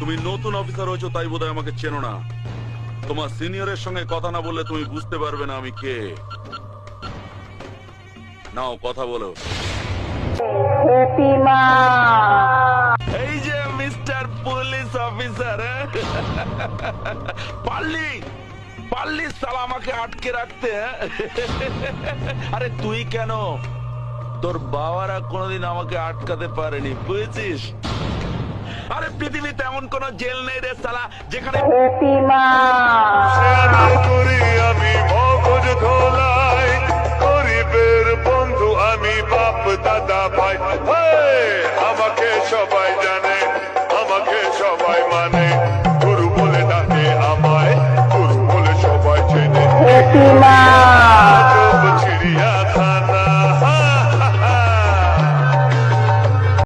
তুমি নতুন অফিসার হয়েছো তাই বোধহয় আমাকে চেনো না। তোমার সিনিয়রের সঙ্গে কথা না বললে তুমি বুঝতে পারবে না আমি কে। নাও কথা বলো। এই যে মিস্টার পুলিশ অফিসার পারলি? পারলি সালা আমাকে আটকে রাখতে? আরে তুই কেন? তোর বাবারা কোনোদিন আমাকে আটকাতে পারেনি বুঝেছিস? আরে পৃথিবীতে এমন কোন জেল নেই রে সালা যেখানে করি আমি মগজ ধোলাই গরিবের বন্ধু আমি বাপ দাদা ভাই!